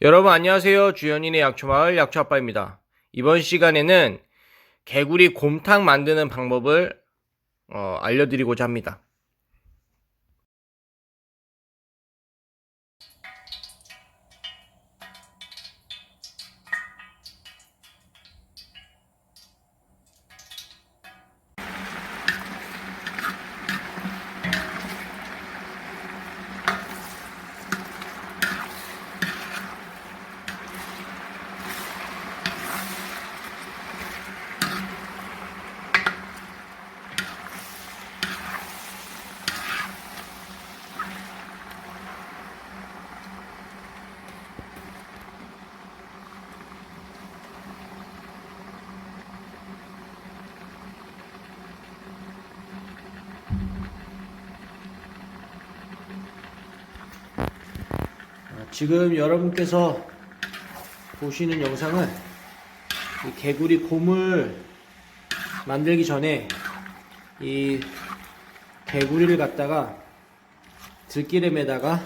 여러분 안녕하세요. 주연인의 약초마을 약초아빠입니다. 이번 시간에는 개구리 곰탕 만드는 방법을 어, 알려드리고자 합니다. 지금 여러분께서 보시는 영상은 이 개구리 곰을 만들기 전에 이 개구리를 갖다가 들기름 에다가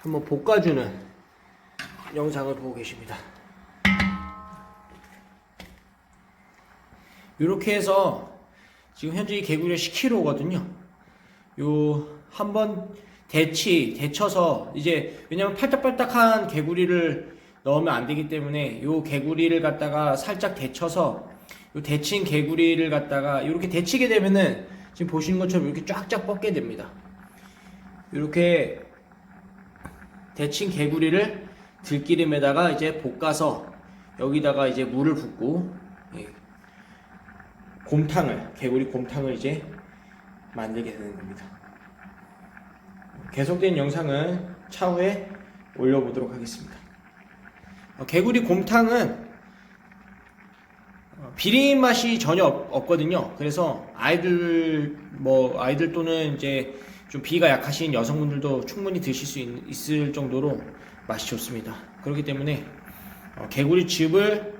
한번 볶아주는 영상을 보고 계십니다. 이렇게 해서 지금 현재 이 개구리가 10kg거든요. 요 한번 데치 데쳐서 이제 왜냐면 팔딱팔딱한 개구리를 넣으면 안 되기 때문에 요 개구리를 갖다가 살짝 데쳐서 요 데친 개구리를 갖다가 이렇게 데치게 되면은 지금 보시는 것처럼 이렇게 쫙쫙 뻗게 됩니다. 이렇게 데친 개구리를 들기름에다가 이제 볶아서 여기다가 이제 물을 붓고 예, 곰탕을 개구리 곰탕을 이제 만들게 되는 겁니다. 계속된 영상은 차후에 올려보도록 하겠습니다. 어, 개구리 곰탕은 어, 비린 맛이 전혀 없, 없거든요. 그래서 아이들 뭐 아이들 또는 이제 좀 비가 약하신 여성분들도 충분히 드실 수 있, 을 정도로 맛이 좋습니다. 그렇기 때문에 어, 개구리 즙을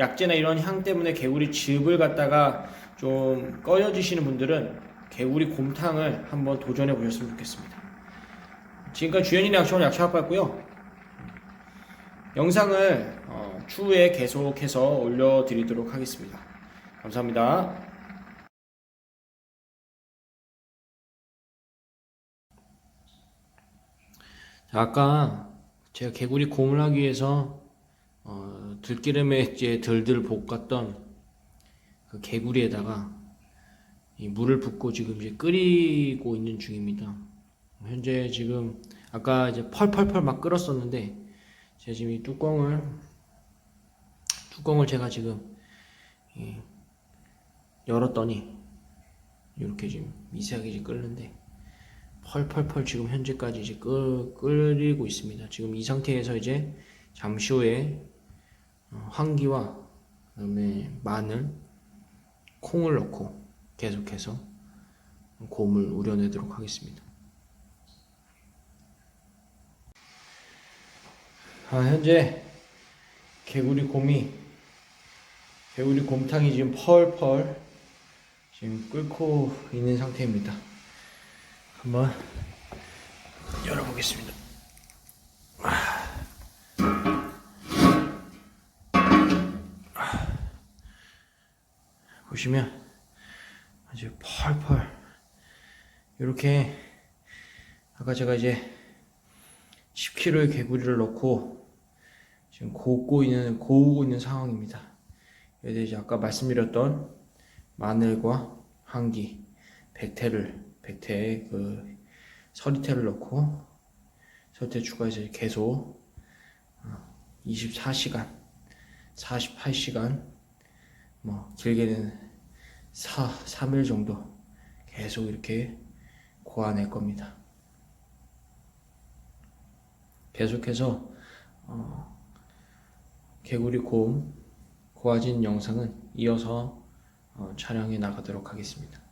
약재나 이런 향 때문에 개구리 즙을 갖다가 좀 꺼려 지시는 분들은 개구리 곰탕을 한번 도전해 보셨으면 좋겠습니다. 지금까지 주연이의 약초를 약초아빠였고요. 영상을 어, 추후에 계속해서 올려드리도록 하겠습니다. 감사합니다. 자, 아까 제가 개구리 곰을 하기 위해서 어, 들기름에 이제 들들 볶았던 그 개구리에다가 이 물을 붓고 지금 이제 끓이고 있는 중입니다. 현재 지금 아까 이제 펄펄펄 막 끓었었는데 제가 지금 이 뚜껑을 뚜껑을 제가 지금 이 열었더니 이렇게 지금 미세하게 이제 끓는데 펄펄펄 지금 현재까지 이제 끓, 끓이고 있습니다. 지금 이 상태에서 이제 잠시 후에 어, 황기와 그다음에 마늘, 콩을 넣고 계속해서 곰을 우려내도록 하겠습니다. 아, 현재 개구리 곰이 개구리 곰탕이 지금 펄펄 지금 끓고 있는 상태입니다. 한번 열어보겠습니다. 보시면 아주 펄펄 이렇게 아까 제가 이제 10kg의 개구리를 넣고 지금 고고 있는 고우고 있는 상황입니다. 이제 아까 말씀드렸던 마늘과 황기, 백태를 백태 그 서리태를 넣고 서리태 추가해서 계속 24시간, 48시간 뭐 길게는 4, 3일 정도 계속 이렇게 고아낼 겁니다. 계속해서 어, 개구리 곰 고아진 영상은 이어서 어, 촬영해 나가도록 하겠습니다.